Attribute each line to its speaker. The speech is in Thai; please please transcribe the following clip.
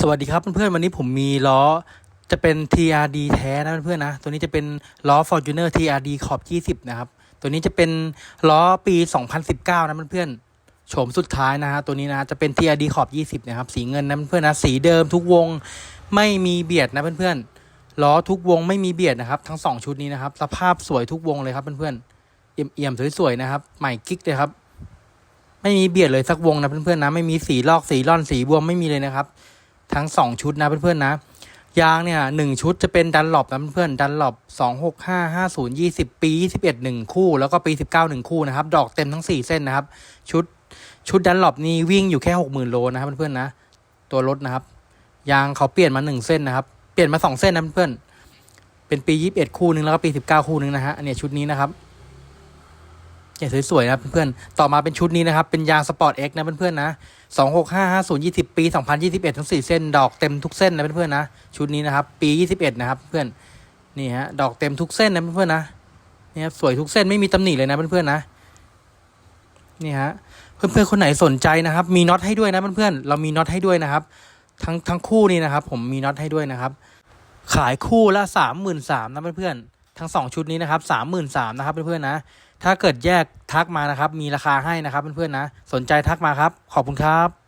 Speaker 1: สวัสดีครับเพื่อนๆวันนี้ผมมีล้อจะเป็น TRD แท้นะเพื่อนๆนะ ตัวนี้จะเป็นล้อ Fortuner TRD ขอบ 20 นะครับ ตัวนี้จะเป็นล้อปี 2019 นะเพื่อนๆโฉมสุดท้ายนะฮะตัวนี้นะจะเป็น TRD ขอบ 20 นะครับ สีเงินนะเพื่อนๆนะสีเดิมทุกวงไม่มีเบียดนะเพื่อนๆล้อทุกวงไม่มีเบียดนะครับ ทั้งสองชุดนี้นะครับ สภาพสวยทุกวงเลยครับเพื่อนๆเอี่ยมๆสวยๆนะครับใหม่กิ๊กเลยครับไม่มีเบียดเลยสักวงนะเพื่อนๆนะไม่มีสีลอกสีร่อนสีบวมไม่มีเลยนะครับ ทั้งสองชุดนะเพื่อนๆนะ ยางเนี่ยหนึ่งชุดจะเป็นดันหลบนะเพื่อนๆดันหลบสองหกห้าห้าศูนย์ยี่สิบปียี่สิบเอ็ดหนึ่งคู่ แล้วก็ปีสิบเก้าหนึ่งคู่นะครับ ดอกเต็มทั้งสี่เส้นนะครับ ชุดชุดดันหลบนี่วิ่งอยู่แค่หกหมื่นโลนะครับเพื่อนๆนะ ตัวรถนะครับ ยางเขาเปลี่ยนมาหนึ่งเส้นนะครับ เปลี่ยนมาสองเส้นนะเพื่อนๆเป็นปียี่สิบเอ็ดคู่หนึ่งแล้วก็ปีสิบเก้าคู่หนึ่งนะฮะอันเนี้ยชุดนี้นะครับ เนี่ยสวยๆนะเพื่อนๆ ต่อมาเป็นชุดนี้นะครับ เป็นยางสปอร์ตเอ็กนะเพื่อนๆนะสองหกห้าห้าศูนย์ยี่สิบปีสองพันยี่สิบเอ็ดทั้งสี่เส้น ดอกเต็มทุกเส้นนะเพื่อนๆนะชุดนี้นะครับปียี่สิบเอ็ดนะครับเพื่อนนี่ฮะดอกเต็มทุกเส้นนะเพื่อนๆนะนี่ครับสวยทุกเส้นไม่มีตำหนิเลยนะเพื่อนๆนะนี่ฮะเพื่อนๆคนไหนสนใจนะครับ มีน็อตให้ด้วยนะเพื่อนๆเรามีน็อตให้ด้วยนะครับ ทั้งทั้งคู่นี่นะครับ ผมมีน็อตให้ด้วยนะครับ ขายคู่ละสามหมื่นสามนะเพื่อนๆ ทั้งสองชุดนี้นะครับสามหมื่นสามนะครับเพื่อนๆนะ ถ้าเกิดแยกทักมานะครับ มีราคาให้นะครับเพื่อนๆนะ สนใจทักมาครับ ขอบคุณครับ